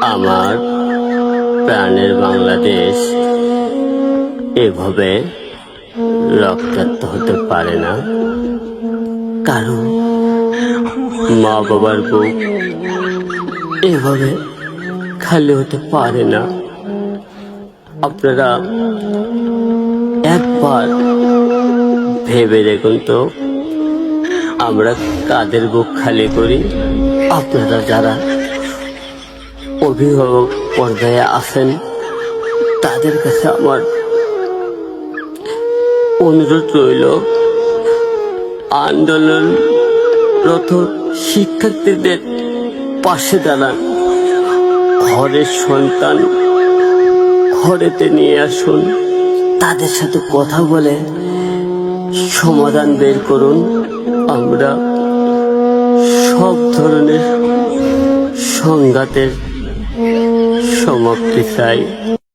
আমার প্রাণের বাংলাদেশ এভাবে রক্তাক্ত হতে পারে না। কারণ মা বাবার বুক এভাবে খালি হতে পারে না। আপনারা একবার ভেবে দেখুন তো, আমরা কাদের বুক খালি করি? আপনারা যারা অভিভাবক পর্যায়ে আছেন। তাদের কাছে আমার অনুরোধ রইল, আন্দোলনরত শিক্ষার্থীদের পাশে দাঁড়ান। ঘরের সন্তান ঘরেতে নিয়ে আসুন। তাদের সাথে কথা বলে সমাধান বের করুন। আমরা সব ধরনের সংঘাতের সমাপ্তি চাই।